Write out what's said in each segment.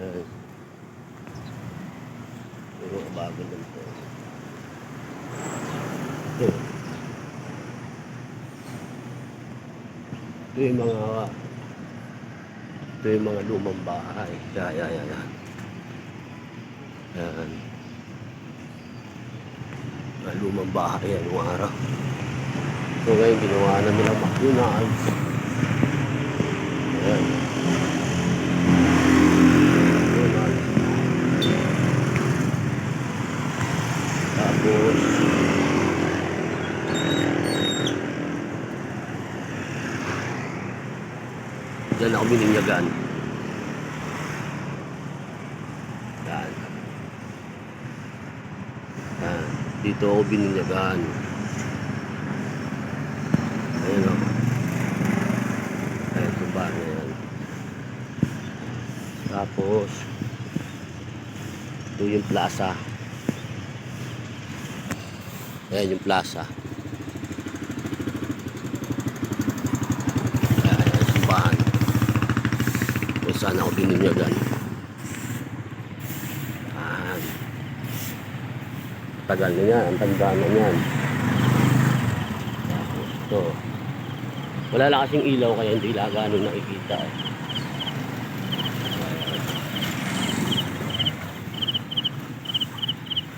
Ayan. Puro bago lang to. Ito. Ito yung mga ito yung mga lumang bahay. Yan, yan, yan. Yan. Yan. Mga lumang bahay yan yung araw. So ngayon ginawa na nila McDonald's. Ayan. Tapos Diyan ako bininyagan. Yan. Yan. Dito ako bininyagan. Ayan o. Ayan, sa bar na yan. Tapos, ito yung plaza. Ayan yung plaza. Ayan, yung simbahan. Kung saan ako bininyagan. Ayan. Tagal na yan. Ang tanda na yan. Ito. Wala lang kasing ilaw kaya hindi lang ganun nakikita eh.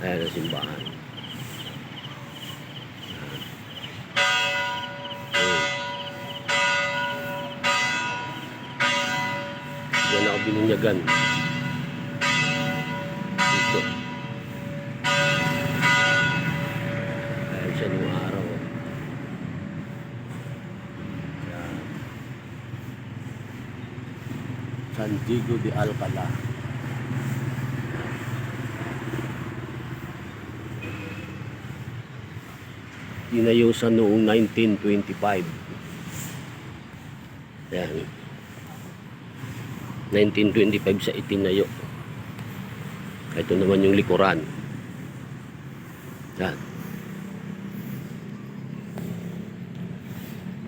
Ayan ang simbahan. Ayan. Binunyagan. Dito. Ayan siya nung araw. San Diego de Alcala. Tinayo sa noong 1925. Yan. 1925 sa itinayo. Ito naman yung likuran. Yan.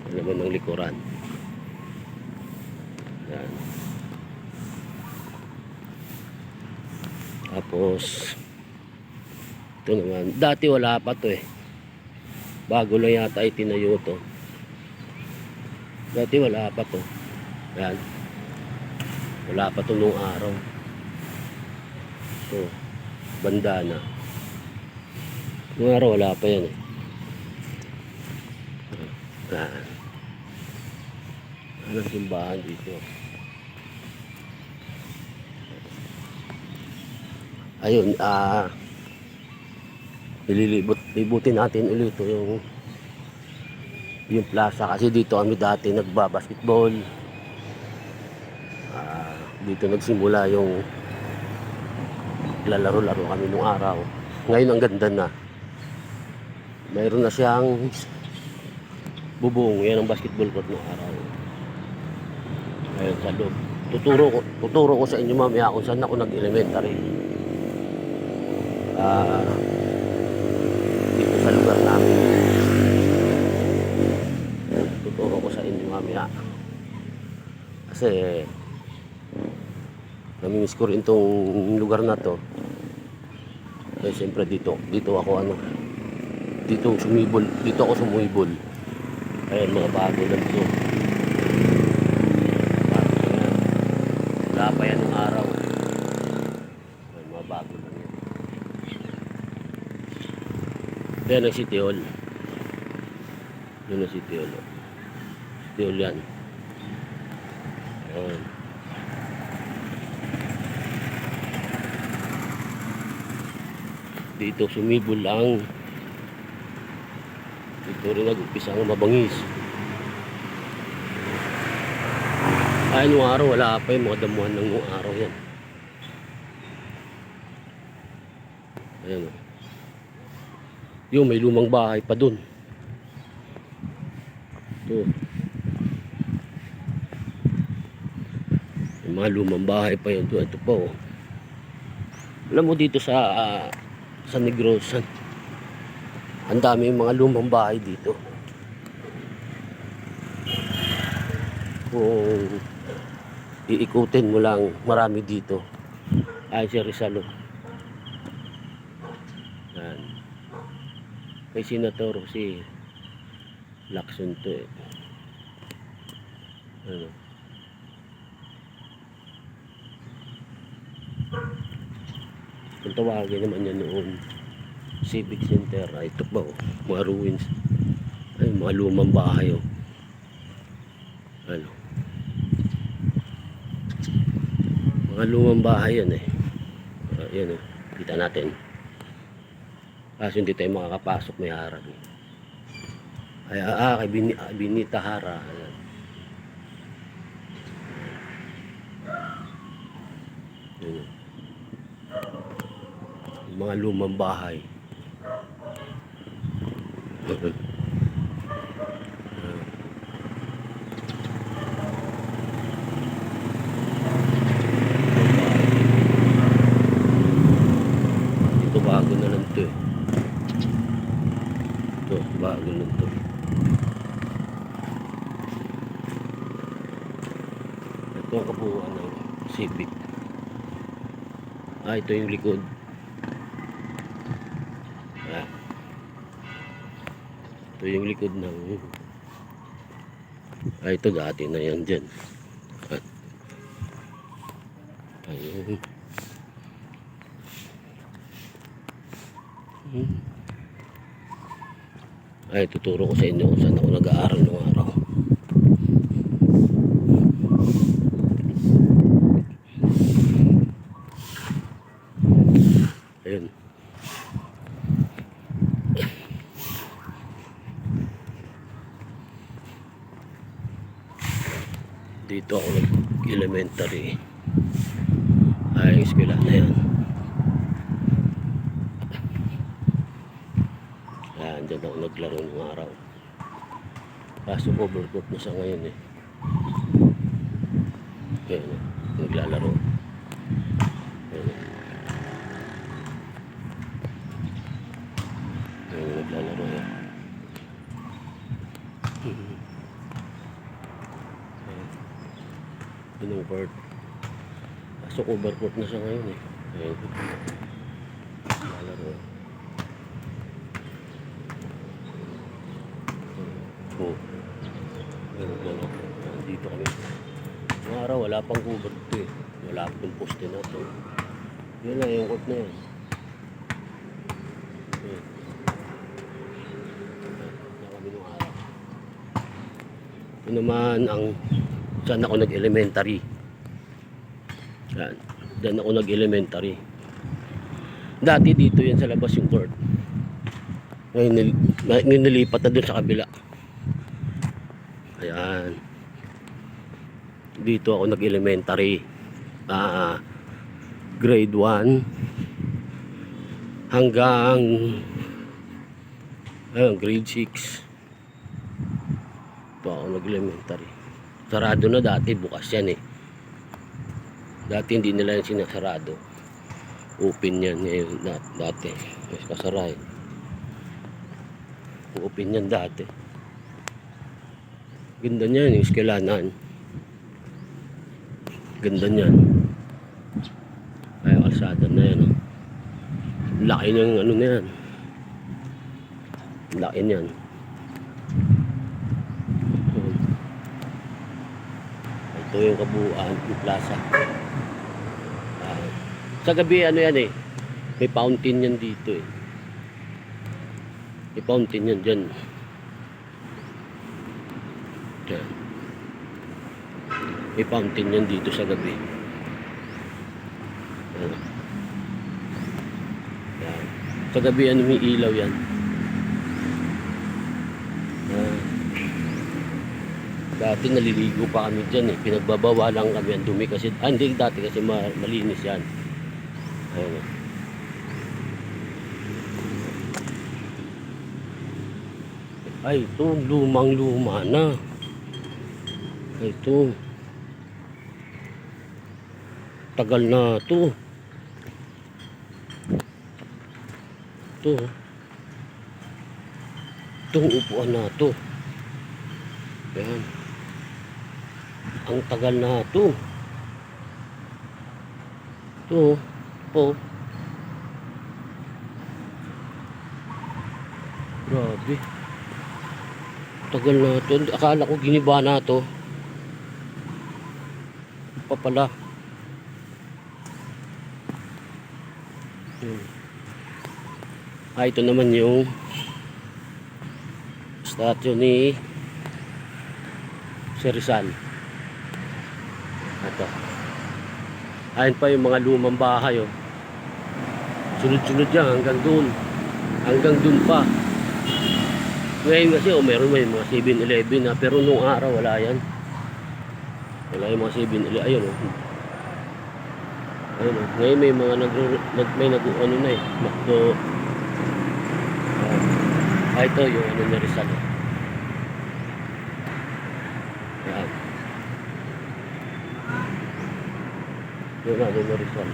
Ito naman ang likuran. Yan. Tapos, ito naman. Dati wala pa to eh. Bago lang yata itinayo to. Dati wala pa to. Yan. Wala pa to nung araw. Ito. Bandana. Nung araw wala pa yan eh. Yan. Anong simbahan dito? Ayun, ah... Nililibot, libutin natin ulit yung yung plaza kasi dito kami dati nagba-basketball. Dito nagsimula yung lalaro-laro kami nung araw. Ngayon ang ganda na. Mayroon na siyang bubong. Yan ang basketball court nung araw. Ngayon sa loob. Tuturo ko, tuturo ko sa inyo mamaya kung saan ako nag-elementary. Ah, dito sa lugar namin. Tuturo ko sa inyo mamaya. Kasi namimiss ko itong lugar na to. Kaya siyempre dito, dito ako ano, dito sumibol, dito ako sumibol. Ayan mga bago na yan. Wala pa yan ng araw. Ayan mga bago lang yan. Ayan ang City Hall. Yun ang City Hall. City Hall yan. Ayan. Dito sumibol lang. Dito rin nag-umpisa ang mabangis. Ay, nung araw wala pa yung mga damuhan ng nung araw yan. Ayan o. Yung may lumang bahay pa dun. Ito. May mga lumang bahay pa yun. Ito, ito pa oh. Alam mo dito sa ah, sa Negros, ang- dami yung mga lumang bahay dito. Kung iikutin mo lang, marami dito. Ay, si Rizalo. Yan. Kay Senator si Lacson to eh. Ano? Kung tawagin naman yan noon, Civic Center, ay ito ba oh, mga ruins. Ay, mga lumang bahay oh. Ano? Mga lumang bahay yan eh. Uh, yan oh, kita natin. Kaso hindi tayo makakapasok may harang eh. Ay, ah, ah, kay Bini, ah, Binita Hara. Ayan. Yan oh. Mga lumang bahay. Ito bago na lang to eh. Ito, bago lang to. Ito ang kabuuan ng Civic. Ah, ito yung likod. Ah. Ito yung likod ng Ah, ito dati na yan dyan. Ah. Ayun. Hmm. Ay, tuturo ko sa inyo kung saan ako nag-aaral noong araw. Ayun. Dito ako nag-elementary. Ay, eskwela na yan. Ayan, dyan ako naglaro ng araw. Kaso overcooked na siya ngayon eh. Eh, naglalaro. Ayan, naglalaro yan. Ayan. Part. Kaso overcooked na siya ngayon eh. Ayan. Naglalaro. Oo. Ganun lang ako. Dito kami. Mga araw, wala pang cover eh. Wala pang poste na to. Yun lang, yung court na yan. Ayan. Yan. Ito naman ang saan ako nag-elementary. Yan. Diyan ako nag-elementary. Dati dito yan sa labas yung court. Ngayon, nil- ngayon nilipat na dun sa kabila. Ayan. Dito ako nag-elementary. Ah, grade 1 hanggang ayun, grade 6. Ito ako nag-elementary. Sarado na dati, bukas yan eh. Dati hindi nila yung sinasarado. Open yan ngayon dat- dati. Mas kasara eh. Open yan dati. Ganda niyan, yung eskwelanan. Ganda niyan. Ay, kalsada na yan. Oh. Laki ng ano na yan. Laki niyan. Ito yung kabuuan, yung plaza. Ah, sa gabi, ano yan eh. May fountain yan dito eh. May fountain yan dyan. Yan. May fountain yan dito sa gabi. Yan. Yan. Sa gabi ano may ilaw yan. Yan. Dati naliligo pa kami dyan eh. Pinagbabawalan kami ang dumi kasi, ah hindi dati kasi ma- malinis yan. Ayun. oh. Ay, ito, lumang-luma na. Ito. Tagal na to. Ito. Itong upuan na to. Yan. Ang tagal na to. Ito, po. Grabe. Tagal na ito. Akala ko giniba na ito. Pa pala. Hmm. Ah, ito naman yung statue ni si Rizal. Ito. Ayan pa yung mga lumang bahay oh. Sunod-sunod yan hanggang doon. Hanggang doon pa. Ngayon kasi oh, meron may mga 7-Eleven na pero nung araw wala yan. Wala yung mga 7-Eleven. Ayun oh. Ayun oh. Ngayon may mga nag, nag may nag ano na eh. Makdo. Ah, ito yung ano ni Rizal. Yan. Yung ano ni Rizal.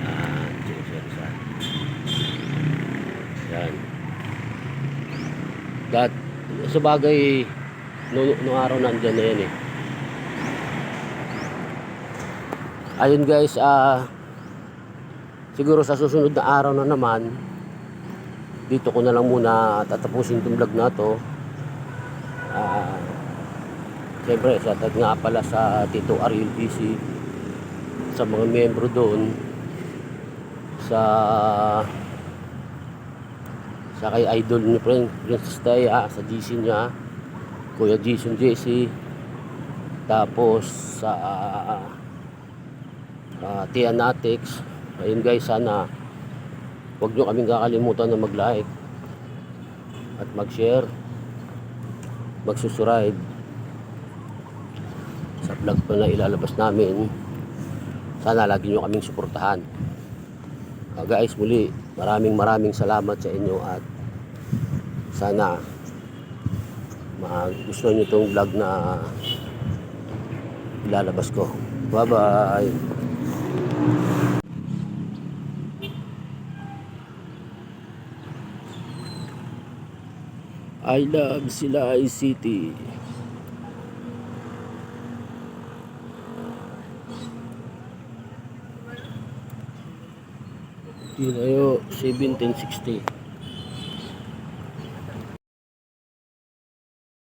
Yan. Yung si Rizal. Yan. Dat, sa bagay, nung, nung araw nandyan na yan eh. Ayun guys, ah, siguro sa susunod na araw na naman, dito ko na lang muna tatapusin itong vlog na to. Ah, Siyempre, sa tag nga pala sa Tito Ariel PC, sa mga miyembro doon, sa sa kay idol ni Prin- Princess Taya, sa GC niya, Kuya Jason JC, tapos sa uh, Tianatics. Ayun guys, sana huwag nyo kaming kakalimutan na mag-like at mag-share, mag-subscribe sa vlog pa na ilalabas namin. Sana lagi nyo kaming suportahan. Ah, guys, muli, maraming maraming salamat sa inyo at sana magustuhan nyo itong vlog na ilalabas ko. Bye-bye! I love Silay City. Yun ayo, 1760.